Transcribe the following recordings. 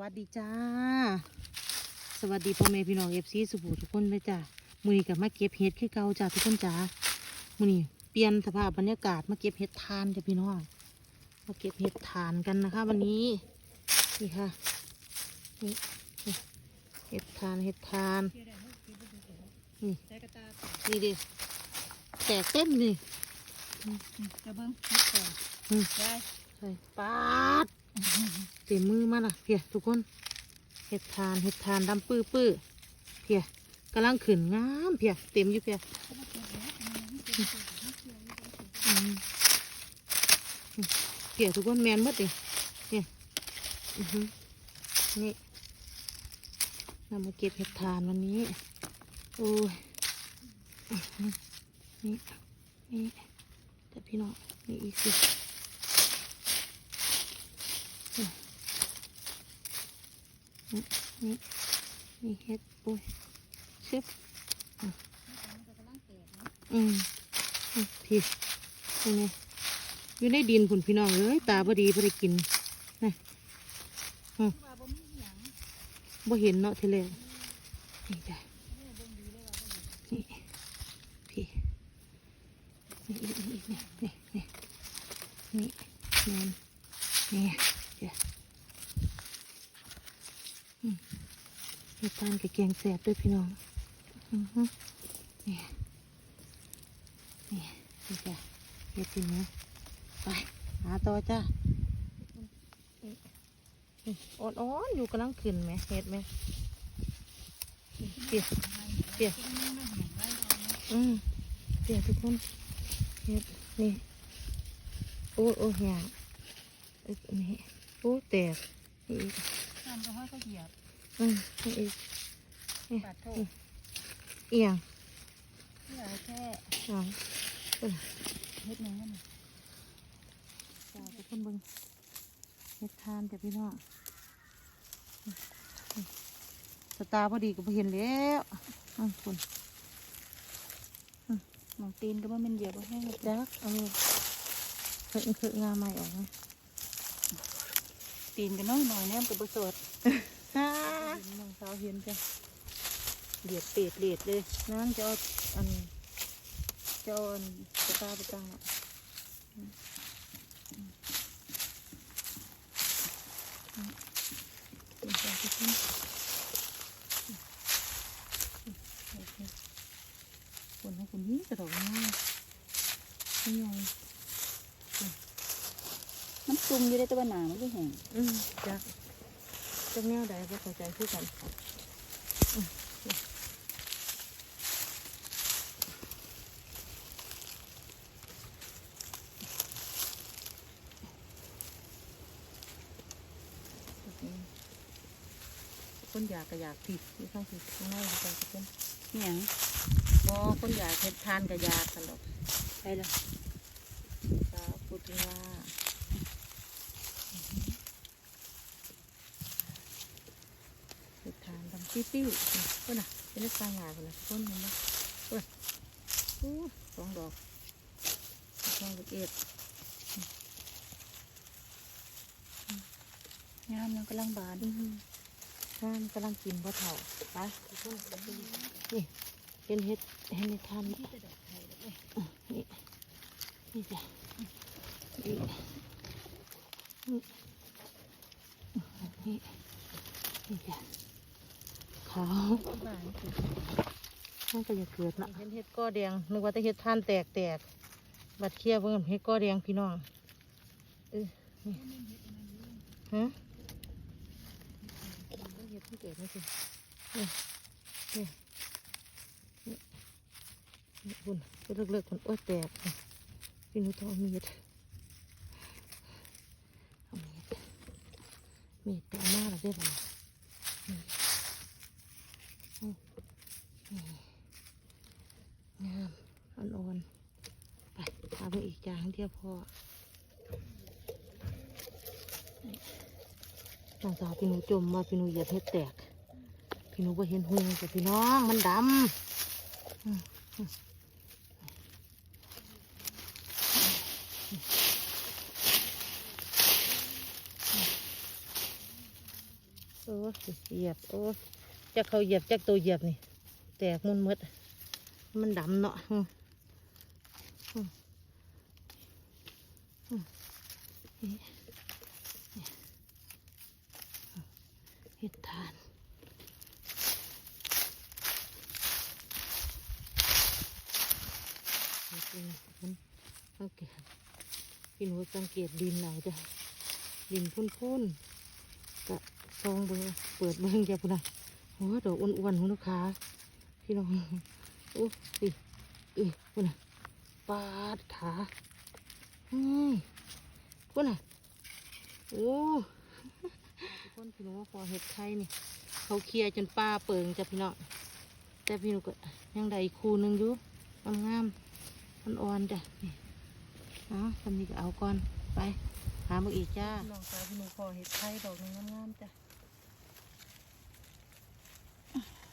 วัสดีจ้า สวัสดีพ่อแม่พี่น้องเอฟซีสุภูทุกคนเลยจ้ามือนี้กับมาเก็บเห็ดคือเก่าจ้าทุกคนจ้ามือนี้เปลี่ยนสภาพบรรยากาศมาเก็บเห็ดทานจ้ะพี่น้องมาเก็บเห็ดทานกันนะคะ วันนี้นี่ค่ะนี่นี่เห็ดทานเห็ดทานนี่นี่ดิแตกเต็มนี่จะเบิ้งนิดเดียวอืมได้ใส่ปาด เต็มมือมาล่ะเพียทุกคนเห็ดทานเห็ดทานดำปื้อปื้อเพียกำลังขึ้นงามเพียเต็มอยู่เพียเพียทุกคนแมนมดเลยเนี่ยนี่เรามาเก็บเห็ดทานวันนี้โอ้ยอื้อหือนี่นี่แต่พี่น้องนี่อีกสิ นี่นี่เฮ็ดโอ้ยเชฟอืมอืมอืมพี่ยังไงอยู่ในดินผุนพี่น้องเอ้ยตาบดีบ่ได้กินนะอืมบ่เห็นเนาะทีแรกนี่จ้ะนี่พี่นี่นี่นี่นี่นี่นี่นี่นี่จ้ะ เห็ดทานกับแกงแสบด้วยพี่น้องอือฮึนี่นี่นี่จ้ะเห็ดทีนี้ไปหาต่อจ้าอ่อนๆอยู่กำลังขึ้นไหมเห็ดไหมเปียกเปียกอืมเปียกทุกคนเห็ดนี่โอ้ยโอ้ยหยาบเอ้ยนี่โอ้ยแตกนี่อีกทำก็ห้อยก็เหยียบอืมนี่อีก บาดโทษเอียงที่เราแค่อ่าเฮ็ดหนึ่งนั่นจ้าทุกคนเบิ่งเฮ็ดทานแต่พี่น้องสตาร์พอดีก็บ่เห็นแล้วอืมคุณหมองตีนก็ว่ามันเหยียบว่าแห้งเลยจักเอามือเคยเคยงาใหม่ออกนะตีนกันน้อยหน่อยเนี่ยมันก็บสดฮ่าน้องสาวเห็นจ้ะ เลียดเปียดเลียดเลยนั่นจะเอาอันจะเอาอันสตาร์ไปตั้งอะคนคนให้คนนี้กระโดดง่ายไม่ยอมมันซุ่มอยู่ได้ต่ว่าหนามันไม่แห้งอืมจ้ะจะแนวใดก็เข้าใจคือกันอืม คนอยากก็อยากผิดที่ข้างผิดข้างในก็จะเป็นเนี่ยงบอคนอยากเห็ดทานก็อยากกันหรอกไปละสาวพูดถึงว่าเห็ดทานดำปิ้วปิ้วๆคนน่ะเป็นนักสร้างงานคนน่ะคนเห็นไหมคนโอ้สองดอกสองดอกเอ็ดงามยังกำลังบาน อืมทานกำลังกินพ่อเถ่าปทุกคนนี่เป็นเห็ดเห็ดในทานนี่นี่นี่จ้ะนี่นี่นี่จ้ะขาวบานมันก็จะเกิดนะเห็นเห็ดก้อแดงนึกว่าแต่เห็ดทานแตกแตกบัดเคี้ยวเบิ่งเห็ดก้อแดงพี่น้องเออนี่ฮะ เกิดไม่ใช่นี่นี่นี่นี่คุณก็เลิกๆคนโอ้ยแตกพี่นุต้องเมีดเอามีดมีดไปเอามาแล้วได้ป่ะนี่งามอ่อนๆไปทาไปอีกจางเดียวพอ น้องสาวพี่หนูจมว่าพี่หนูเหยียบเห็ดแตก พี่หนูก็เห็นหุงแต่พี่น้องมันดำอืมอืมอ้ยเหยียบโอ้ยจักเขาเหยียบจักตัวเหยียบนี่ แตกมุนหมดมันดำเนาะอืมอืมอืมนี่นี่ เห็ดทานโอเคมันโอเคพี่หนูสังเกตดินเราจ้ะดินพุ่นๆกะซองเบอร์เปิดเบิ้งจ้ะพุ่นนะโอ้ดอกอ้วนๆหุ่นลูกค้าพี่น้องโอ้ยเอ้ยพุ่นนะปาดขาอืมพุ่นนะโอ้ กคนพี่น้องพอเห็ดไข่นี่ เขาเคลียร์จนป้าเปิงจ้ะพี่น้องแต่พี่หนูก็ยังได้อีกคู่หนึงอยู่งามๆมันอ่อนจ้ะนี่เอาทำนี้ก็เอาก่อนไป หามาอีกจ้าน้องสาวพี่หนูขอเห็ดไข่ดอกนึงงามๆจ้ะ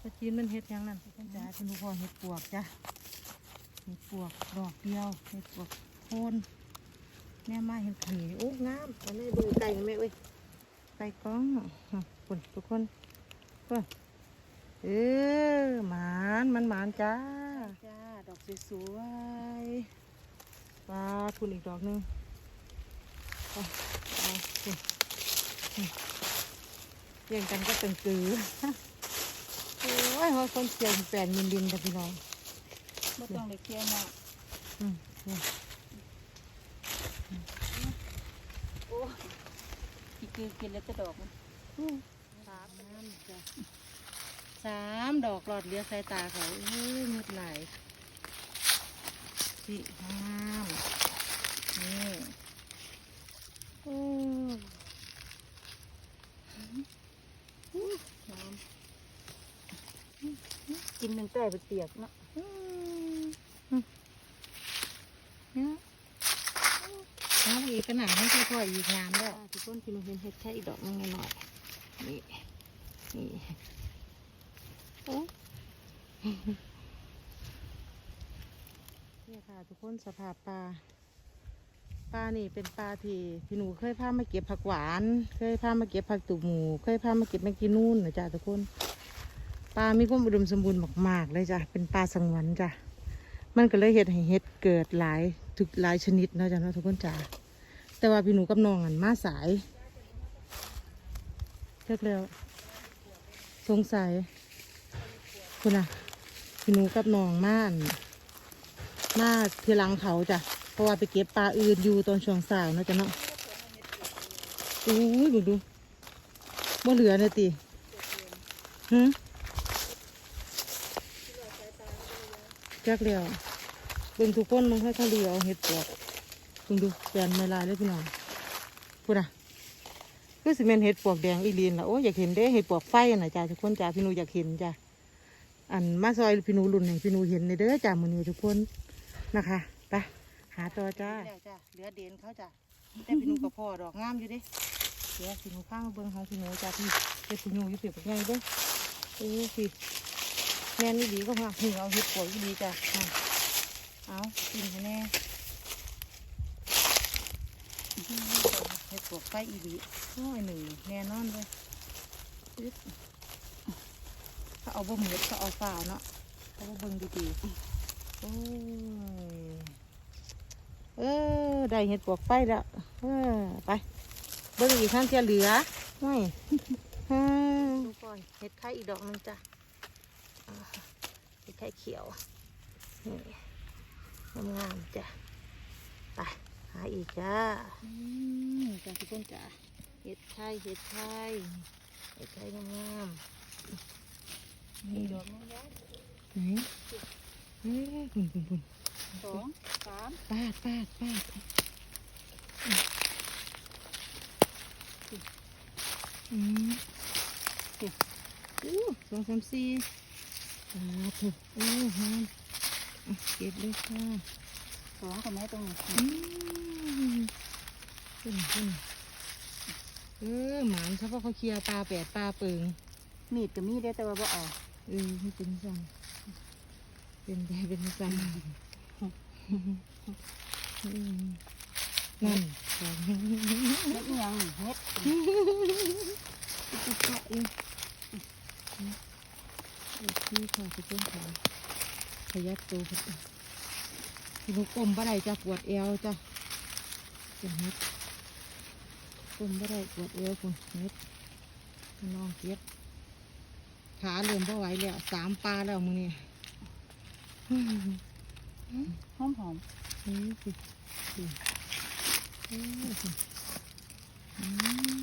ปลาจีนมันเห็ดหยังนั่นพี่จ้าพี่หนูขอเห็ดปวกจ้ะเห็ดปวกดอกเดียวเห็ดปวกโคนแม่มาเห็ดผีโอ้งามเอาแม่เบิ่งไก่กันแม่เว้ย ไก่กล้องอืมคนทุกคนคนเออหมานมันหมานจ้า จ้า ดอกสวยๆปลาคุณอีกดอกหนึงไปเอาสินี่เรียงกันก็เป็นกือโอ้ยว่าคนเขียวแปลนมินดินแต่พี่น้องไม่ต้องเลยเคลียร์มาอืมนี่ โอ้กินคือกินแล้วจะดอกมันอืมสามน้ำจ้ะสามดอกหลอดเลี้ยสายตาเขาเอ้ยมืดไหลายสี่ห้ามนี่โอ้น้ำกินมันแต่ไปเปียกเนาะ อืมอืมเนี่ย น้ำอีกก็หนาให้ค่อยๆอีกงามแล้วทุกคนพี่หนูเห็นเห็ดแค่อีกดอกนึงหน่อยนี่นี่โอ้เนี่ยค่ะ ทุกคนสภาพปลาปลานี่เป็นปลาที่พี่หนูเคยพามาเก็บผักหวาน เคยพามาเก็บผักตุ่มหมู เคยพามาเก็บแมงกีนู่นนะจ๊ะทุกคนปลามีความอุดมสมบูรณ์มาก ๆ เลยจ้ะเป็นปลาสังวนจ้ะมันก็เลยเห็ดให้เห็ดเกิดหลายถึกหลายชนิดเนาะจ้ะเนาะทุกคนจ้ะ แต่ว่าพี่หนูกับน้องอันมาสายเลิกแล้ว สงสัยคุณน่ะ พี่หนูกับน้องมาอั่นมาทีหลังเขาจ้ะเพราะว่าไปเก็บปลาอื่นอยู่ตอนช่วงสายเนะจ้ะเนาะอู้ยดูดูบ่เหลือเลยติหืมจักเดียวเบิ่งทุกคนมึงให้เขาเดียวเห็ดปวก เบิ่งดูแกนไม่ลายเลยพี่น้องพูดอะคือสิเมนเห็ดปวกแดงอีลีนละโอ้ยอยากเห็นเด้เห็ดปวกไฟน่ะจ้าทุกคนจ้าพี่หนูอยากเห็นจ้าอันมาซอยพี่หนูรุ่นให้พี่หนูเห็นในเด้อจ้ามือนี้ทุกคนนะคะไปหาต่อจ้าจ้าเหลือเด่นเขาจ้าแต่พี่หนูกับพ่อดอกงามอยู่ด้เดี๋ยวพี่หนูข้างมาเบิ่งของพี่หนูจ้าพี่เป็นพี่นูอยู่เปียกไงเด้อโอ้พี่แม่นี่ดีก็มาหิวเอาเห็ดปวกดีจ้าเอากินแน่ เห็ดปวกไฟอีดีโอ้ยหนึ่งแน่นอนเลยอึดถ้าเอาบ่เหมือดก็เอาฝ่าเนาะเขาบ่เบิ่งดีๆโอ้ยเออได้เห็ดปวกไฟแล้วเออไปเบิ่งอีกครั้งจะเหลือไม่ฮ่าดูก่อนเห็ดไข่อีกดอกหนึงจ้ะเป็นไข่เขียวนี่งามๆจ้ะไปหาอีกจ้าอืมจ้าทุกคนจ้าเห็ดไข่เห็ดไข่เห็ดไข่งามๆนี่ดอกนึงแล้วไหนเฮ้ยปุ่นปุ่นปุ่นสองสามปาดปาดปาดอืมอู้สองสามสี่ปาดถูกโอ้ฮามอะเก็บเลยค่ะส องกับแม่ตรงนี้อืมขึ้นขึ้นเออหมานเฉพาะเขาเคลียร์ปลาแปดปลาเปิงมีดกับมีดได้แต่ว่าบ่เอาเออไม่เป็นสันเป็นไปเป็นสันอืมนั่นของเม็ดอิหยังนี่เม็ดจะเกาะอยู่โอเคค่ะทุกคนค่ะขยับตัวขึ้นไป พี่นุกกลมบ่ได้จ้ะปวดเอวจ้ะเป็นเฮ็ดกลมบ่ได้ปวดเอวคุณเฮ็ดน้องเก็บขาเริ่มบ่ไหวแล้วสามปลาแล้วมึงนี่หอมหอมนี่สิสิโอ้ยสิอืม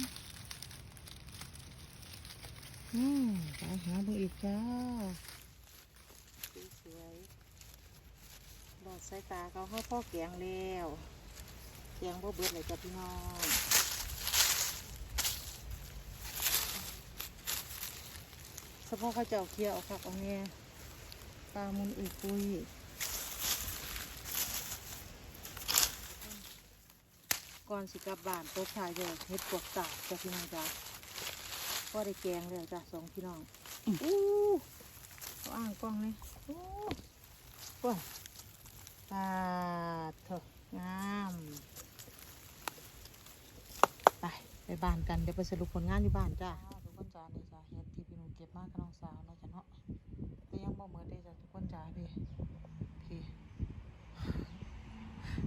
อืมไปหาเบิ่งอีกจ้า สวย สายตาเขาเข้าพ่อแกงแล้วแกงบ่เบิดเลยจ้ะพี่น้องเฉพาะเขาเจ้าเคี่ยวเอาคักเอาแน่ปลามุนอุยปุยก่อนสิกลับบ้านตบถ่ายเด้อเฮ็ดปวกตากจ้ะพี่น้องจ้ะก็ได้แกงแล้วจ้ะสองพี่น้องอู้เขาอ้างกล้องเลยอู้ว้า ปลาเถอะงามไปไปบ้านกันเดี๋ยวไปสรุปผลงานอยู่บ้านจ้าทุกคนจ้านี่จ้าเฮ็ดที่พี่หนุ่มเก็บมากกับน้องสาวเนาะจ้ะเนาะแต่ยังบ่หมดเด้จ้ะทุกคนจ้าพี่พี่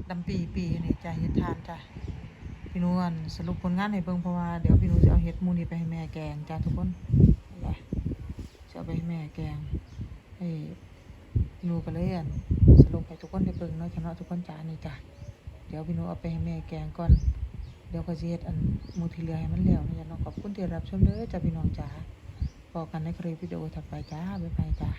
ดำปีปีนี่จ้ะเฮ็ดทานจ้ะพี่นวลสรุปผลงานให้เบิ่งเพราะว่าเดี๋ยวพี่หนูจะเอาเฮ็ดมูนี่ไปให้แม่แกงจ้าทุกคนจะเอาไปให้แม่แกงให้ หนูก็เลยอะสรุปให้ทุกคนได้เบิ่งเนาะจ้ะเนาะทุกคนจ้านี่จ้ะเดี๋ยวพี่หนูเอาไปให้แม่แกงก่อน เดี๋ยวก็สิเฮ็ดอันหมูที่เหลือให้มันแล้วนะจ๊ะเนาะขอบคุณที่รับชมเด้อจ้าพี่น้องจ้าพอกันในคลิปวิดีโอถัดไปจ้าบ๊ายบายจ้า